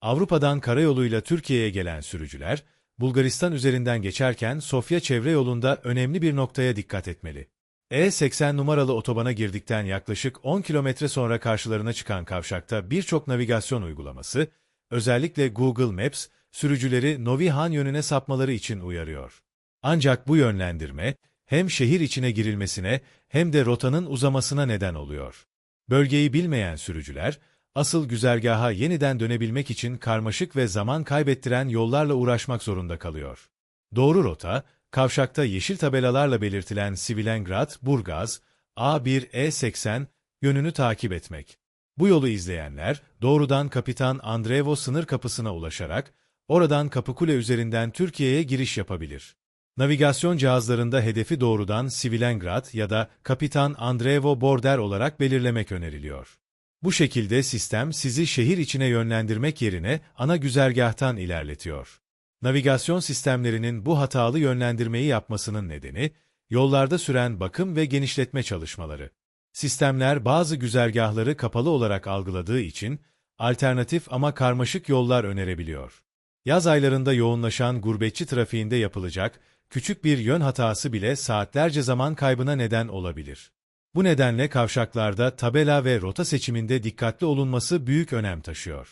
Avrupa'dan karayoluyla Türkiye'ye gelen sürücüler, Bulgaristan üzerinden geçerken Sofya çevre yolunda önemli bir noktaya dikkat etmeli. E80 numaralı otobana girdikten yaklaşık 10 kilometre sonra karşılarına çıkan kavşakta birçok navigasyon uygulaması, özellikle Google Maps, sürücüleri Novi Han yönüne sapmaları için uyarıyor. Ancak bu yönlendirme, hem şehir içine girilmesine hem de rotanın uzamasına neden oluyor. Bölgeyi bilmeyen sürücüler, asıl güzergaha yeniden dönebilmek için karmaşık ve zaman kaybettiren yollarla uğraşmak zorunda kalıyor. Doğru rota, kavşakta yeşil tabelalarla belirtilen Svilengrad, Burgaz, A1-E80 yönünü takip etmek. Bu yolu izleyenler, doğrudan Kapitan Andreevo sınır kapısına ulaşarak, oradan Kapıkule üzerinden Türkiye'ye giriş yapabilir. Navigasyon cihazlarında hedefi doğrudan Svilengrad ya da Kapitan Andreevo Border olarak belirlemek öneriliyor. Bu şekilde sistem sizi şehir içine yönlendirmek yerine ana güzergahtan ilerletiyor. Navigasyon sistemlerinin bu hatalı yönlendirmeyi yapmasının nedeni, yollarda süren bakım ve genişletme çalışmaları. Sistemler bazı güzergahları kapalı olarak algıladığı için, alternatif ama karmaşık yollar önerebiliyor. Yaz aylarında yoğunlaşan gurbetçi trafiğinde yapılacak küçük bir yön hatası bile saatlerce zaman kaybına neden olabilir. Bu nedenle kavşaklarda tabela ve rota seçiminde dikkatli olunması büyük önem taşıyor.